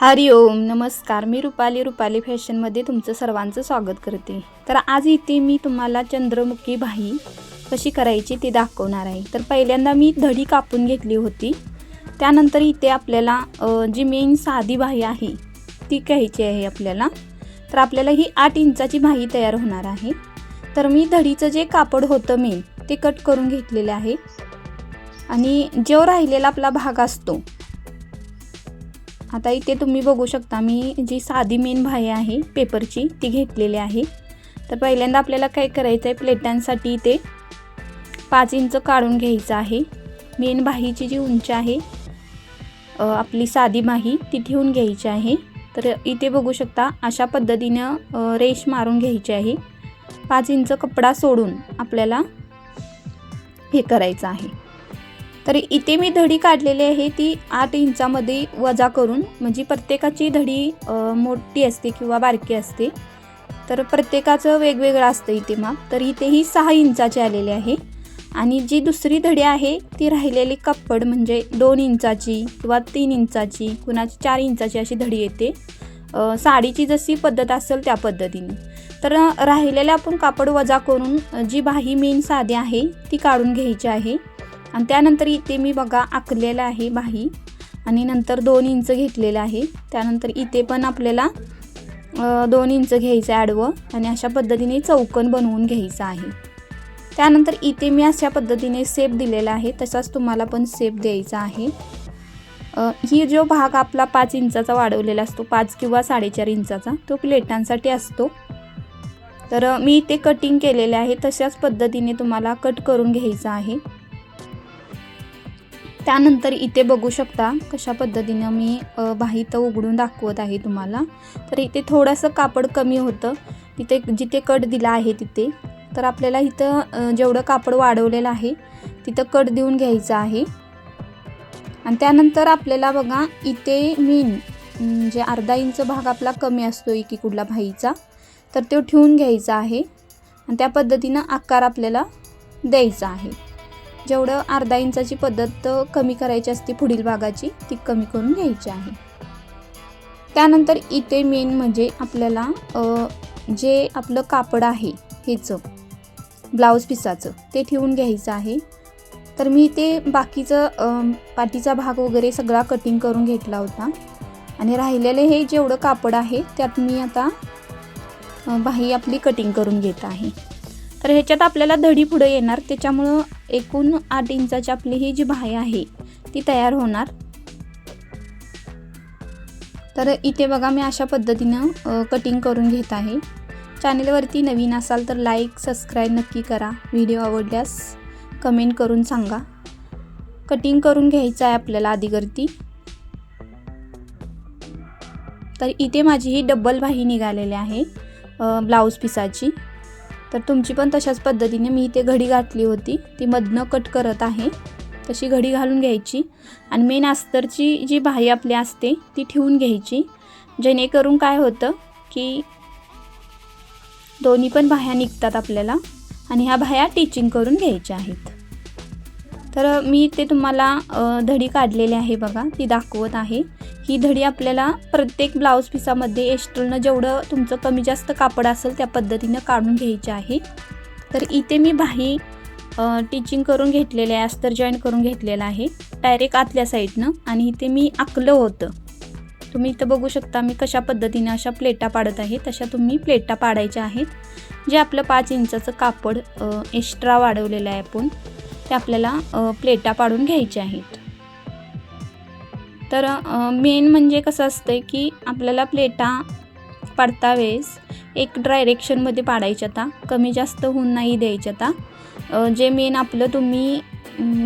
हरि ओम नमस्कार. मी रुपाली रुपाली फॅशनमध्ये तुमचं सर्वांचं स्वागत करते. तर आज इथे मी तुम्हाला चंद्रमुखी भाई कशी करायची ती दाखवणार आहे. तर पहिल्यांदा मी धडी कापून घेतली होती. त्यानंतर इथे आपल्याला जी मेन साधी भाई आहे ती घ्यायची आहे आपल्याला. तर आपल्याला ही आठ इंचाची भाई तयार होणार आहे. तर मी धडीचं जे कापड होतं मेन ते कट करून घेतलेले आहे. आणि जो राहिलेला आपला भाग असतो आता इथे तुम्ही बघू शकता मी जी साधी मेन भाई आहे पेपरची ती घेतलेली आहे. तर पहिल्यांदा आपल्याला काय करायचं आहे प्लेटांसाठी इथे पाच इंच काढून घ्यायचं आहे. मेन बाहीची जी उंची आहे आपली साधी बाही ती ठेवून घ्यायची आहे. तर इथे बघू शकता अशा पद्धतीनं रेश मारून घ्यायची आहे. पाच इंच कपडा सोडून आपल्याला हे करायचं आहे. तर इथे मी धडी काढलेली आहे ती आठ इंचामध्ये वजा करून म्हणजे प्रत्येकाची धडी मोठी असते किंवा बारकी असते तर प्रत्येकाचं वेगवेगळं असतं इथे माप. तर इथे ही सहा इंचाची आलेली आहे. आणि जी दुसरी धडी आहे ती राहिलेली कप्पड म्हणजे दोन इंचाची किंवा तीन इंचाची कुणाची चार इंचाची अशी धडी येते. साडीची जशी पद्धत असेल त्या पद्धतीने. तर राहिलेले आपण कापड वजा करून जी बाही मेन साधी आहे ती काढून घ्यायची आहे. आणि त्यानंतर इथे मी बघा आखलेलं आहे बाही. आणि नंतर दोन इंच घेतलेलं आहे. त्यानंतर इथे पण आपल्याला दोन इंच घ्यायचं ॲडवं आडवं आणि अशा पद्धतीने चौकन बनवून घ्यायचं आहे. त्यानंतर इथे मी अशा पद्धतीने सेप दिलेला आहे. तसाच तुम्हाला पण सेप द्यायचा आहे. ही जो भाग आपला पाच इंचाचा वाढवलेला असतो पाच किंवा साडेचार इंचाचा तो प्लेटांसाठी असतो. तर मी इथे कटिंग केलेले आहे. तशाच पद्धतीने तुम्हाला कट करून घ्यायचं आहे. त्यानंतर इथे बघू शकता कशा पद्धतीनं मी अ, उघडून दाखवत आहे तुम्हाला. तर इथे थोडंसं कापड कमी होतं. तिथे जिथे कट दिला आहे तिथे. तर आपल्याला इथं जेवढं कापड वाढवलेलं आहे तिथं कट देऊन घ्यायचं आहे. आणि त्यानंतर आपल्याला बघा इथे मीन म्हणजे अर्धा इंच भाग आपला कमी असतो एकी कुठला भाईचा तर तो ठेवून घ्यायचा आहे. आणि त्या पद्धतीनं आकार आपल्याला द्यायचा आहे. जेवढं अर्धा इंचाची पद्धत कमी करायची असते पुढील भागाची ती कमी करून घ्यायची आहे. त्यानंतर इथे मेन म्हणजे आपल्याला जे आपलं कापड आहे हेचं ब्लाऊज पिसाचं ते ठेवून घ्यायचं आहे. तर मी ते बाकीचं पाठीचा भाग वगैरे सगळा कटिंग करून घेतला होता. आणि राहिलेले हे जेवढं कापड आहे त्यात मी आता बाही आपली कटिंग करून घेत आहे. तर ह्याच्यात आपल्याला धडी पुढे येणार त्याच्यामुळं एकूण आठ इंचाची आपली ही जी बाही आहे ती तयार होणार. तर इथे बघा मी अशा पद्धतीनं कटिंग करून घेत आहे. चॅनेलवरती नवीन असाल तर लाईक सबस्क्राईब नक्की करा. व्हिडिओ आवडल्यास कमेंट करून सांगा. कटिंग करून घ्यायचं आहे आपल्याला आधीगरती तर इथे माझी ही डब्बल बाही निघालेली आहे ब्लाऊज पिसाची तर तुमची पण तशाच पद्धतीने मी इथे घडी घातली होती. ती मधनं कट करत आहे. तशी घडी घालून घ्यायची. आणि मेन अस्तरची जी बाही आपली असते ती ठेवून घ्यायची. जेणेकरून काय होतं की दोन्ही पण बाह्या निघतात आपल्याला. आणि ह्या बाह्या टिचिंग करून घ्यायच्या आहेत. तर मी ते तुम्हाला धडी काढलेली आहे बघा ती दाखवत आहे. ही धडी आपल्याला प्रत्येक ब्लाऊज पिसामध्ये एस्ट्रलनं जेवढं तुमचं कमी जास्त कापड असेल त्या पद्धतीनं काढून घ्यायचे आहे. तर इथे मी बाही टिचिंग करून घेतलेले आहे अस्तर जॉईन करून घेतलेलं आहे डायरेक्ट आतल्या साईडनं. आणि इथे मी आखलं होतं. तुम्ही इथं बघू शकता मी कशा पद्धतीनं अशा प्लेटा पाडत आहे. तशा तुम्ही प्लेटा पाडायच्या आहेत. जे आपलं पाच इंचाचं कापड एक्स्ट्रा वाढवलेलं आहे आपण. ते आपल्याला प्लेटा पाडून घ्यायचे आहेत. तर मेन म्हणजे कसं असतं की आपल्याला प्लेटा पाडता वेळेस एक डायरेक्शनमध्ये पाडायच्या आता. कमी जास्त होऊन नाही द्यायच्या आता. जे मेन आपलं तुम्ही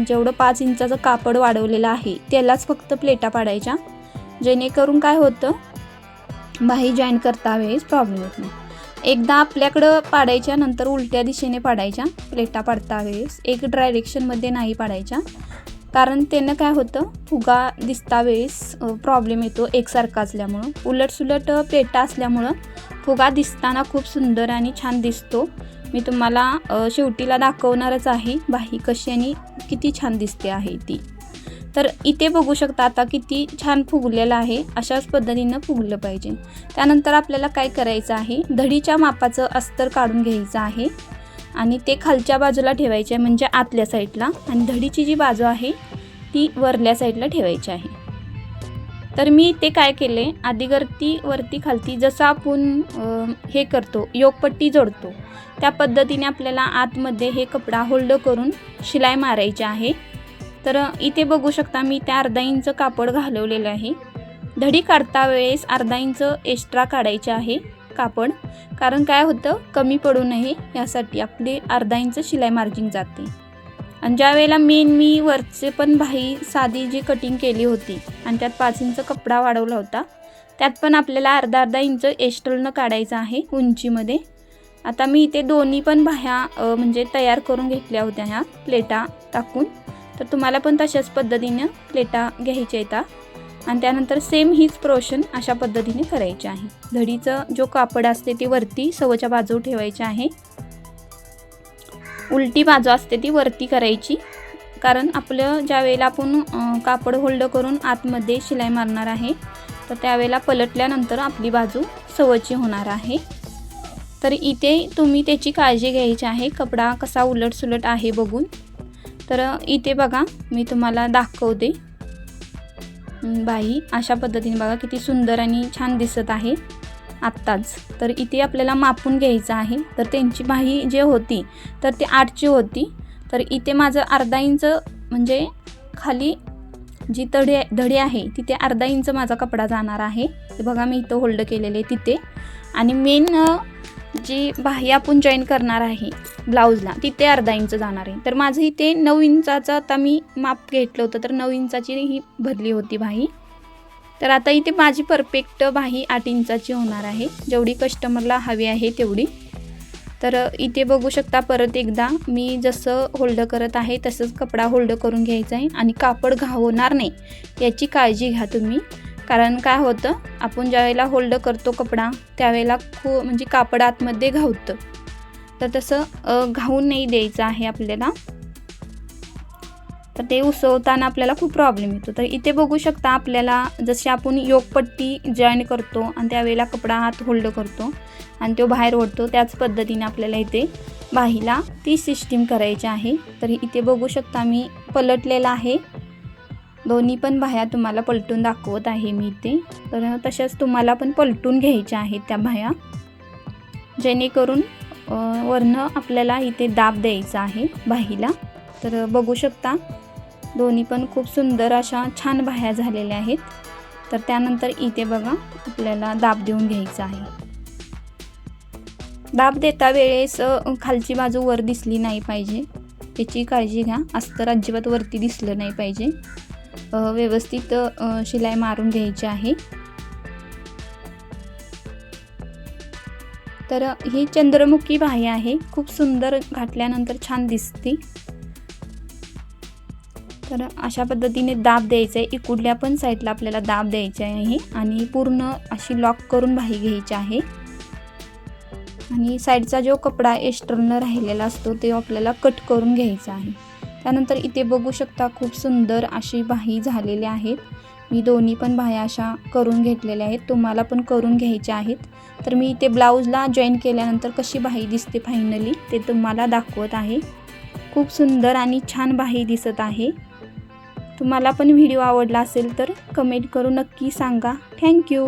जेवढं पाच इंचाचं कापड वाढवलेलं आहे त्यालाच फक्त प्लेटा पाडायच्या. जेणेकरून काय होतं? बाही जॉईन करता वेळेस प्रॉब्लेम होत नाही. एकदा आपल्याकडं पाडायच्या नंतर उलट्या दिशेने पाडायच्या. प्लेटा पाडता वेळेस. एक डायरेक्शनमध्ये नाही पाडायच्या. कारण त्यानं काय होतं? फुगा दिसता वेळेस प्रॉब्लेम येतो एकसारखा असल्यामुळं. उलटसुलट प्लेटा असल्यामुळं फुगा दिसताना खूप सुंदर आणि छान दिसतो. मी तुम्हाला शेवटीला दाखवणारच आहे बाही कशी आणि किती छान दिसते आहे ती. तर इथे बघू शकता आता किती छान फुगलेलं आहे अशाच पद्धतीनं फुगलं पाहिजे. त्यानंतर आपल्याला काय करायचं आहे धडीच्या मापाचं अस्तर काढून घ्यायचं आहे आणि ते खालच्या बाजूला ठेवायचे आहे म्हणजे आतल्या साईडला. आणि धडीची जी बाजू आहे ती वरल्या साईडला ठेवायची आहे. तर मी ते काय केले आधीगरती वरती खालती जसं आपण हे करतो योगपट्टी जोडतो त्या पद्धतीने आपल्याला आतमध्ये हे कपडा होल्ड करून शिलाई मारायची आहे. तर इथे बघू शकता मी त्या अर्धा इंच कापड घालवलेलं आहे. धडी काढता वेळेस अर्धा इंच एक्स्ट्रा काढायचे आहे कापड. कारण काय होतं कमी पडू नये यासाठी आपली अर्धा इंच शिलाई मार्जिंग जाते. आणि ज्या वेळेला मेन मी वरचे पण बाही साधी जी कटिंग केली होती आणि त्यात पाच इंच कपडा वाढवला होता त्यात पण आपल्याला अर्धा अर्धा इंच एस्ट्रलनं काढायचं आहे उंचीमध्ये. आता मी इथे दोन्ही पण बाह्या म्हणजे तयार करून घेतल्या होत्या ह्या प्लेटा टाकून. तर तुम्हाला पण तशाच पद्धतीनं प्लेटा घ्यायच्या येतात आणि त्यानंतर सेम हीच प्रोशन अशा पद्धतीने करायची आहे. धडीचं जो कापड असते ती वरती सवच्या बाजू ठेवायची आहे. उलटी बाजू असते ती वरती करायची. कारण आपलं ज्या वेळेला आपण कापड होल्ड करून आतमध्ये शिलाई मारणार आहे तर त्यावेळेला पलटल्यानंतर आपली बाजू सवची होणार आहे. तर इथे तुम्ही त्याची काळजी घ्यायची आहे. कपडा कसा उलटसुलट आहे बघून. तर इथे बघा मी तुम्हाला दाखवते. बाई अशा पद्धतीने बघा किती सुंदर आणि छान दिसत आहे आत्ताच. तर इथे आपल्याला मापून घ्यायचं आहे. तर त्यांची बाही जे होती तर ती आठची होती. तर इथे माझं अर्धा इंच म्हणजे खाली जी तडी धडी आहे तिथे अर्धा इंच माझा कपडा जाणार आहे. बघा मी इथं होल्ड केलेले तिथे. आणि मेन जी बाह्य आपण जॉईन करणार आहे ब्लाऊजला तिथे अर्धा इंच जाणार आहे. तर माझं इथे नऊ इंचाचं आता मी माप घेतलं होतं तर नऊ इंचाची ही भरली होती बाही तर आता इथे माझी परफेक्ट बाही आठ इंचाची होणार आहे. जेवढी कस्टमरला हवी आहे तेवढी. तर इथे बघू शकता परत एकदा मी जसं होल्ड करत आहे तसंच कपडा होल्ड करून घ्यायचा आहे आणि कापड घावणार नाही याची काळजी घ्या तुम्ही. कारण काय होतं आपण ज्यावेळेला होल्ड करतो कपडा त्यावेळेला खू म्हणजे कापड आतमध्ये घावतं. तर तसं अ, घावून नाही द्यायचं आहे आपल्याला. तर ते उसवताना आपल्याला खूप प्रॉब्लेम येतो. तर इथे बघू शकता आपल्याला जशी आपण योगपट्टी जॉईन करतो आणि त्यावेळेला कपडा हात होल्ड करतो आणि तो बाहेर ओढतो त्याच पद्धतीने आपल्याला इथे बाहीला ती सिस्टीम करायची आहे. तर इथे बघू शकता मी पलटलेला आहे. दोन्ही पण बाह्या तुम्हाला पलटून दाखवत आहे मी ते तर तशाच तुम्हाला पण पलटून घ्यायच्या आहेत त्या बाह्या जेणेकरून अ, वरनं आपल्याला इथे दाब द्यायचा आहे बाहीला तर बघू शकता दोन्ही पण खूप सुंदर अशा छान बाह्या झालेल्या आहेत. तर त्यानंतर इथे बघा आपल्याला दाब देऊन घ्यायचा आहे. दाब देता वेळेस खालची बाजू वर दिसली नाही पाहिजे. त्याची काळजी घ्या. अस्तर अजिबात वरती दिसलं नाही पाहिजे. व्यवस्थित शिलाई मारून घ्यायची आहे. तर ही चंद्रमुखी बाही आहे. खूप सुंदर घातल्यानंतर छान दिसते. तर अशा पद्धतीने दाब द्यायचा आहे. इकुडल्या पण साईडला आपल्याला दाब द्यायचा आहे आणि पूर्ण अशी लॉक करून बाही घ्यायची आहे. आणि साईडचा जो कपडा एक्स्टर्नल राहिलेला असतो तो आपल्याला कट करून घ्यायचा आहे. त्यानंतर इथे बघू शकता खूप सुंदर अशी बाही झालेली आहेत. मी दोन्ही पण बाह्या अशा करून घेतलेल्या आहेत. तुम्हाला पण करून घ्यायच्या आहेत. तर मी इथे ब्लाऊजला जॉईन केल्यानंतर कशी बाही दिसते फायनली ते तुम्हाला दाखवत आहे. खूप सुंदर आणि छान बाही दिसत आहे. तुम्हाला पण व्हिडिओ आवडला असेल तर कमेंट करून नक्की सांगा. थँक्यू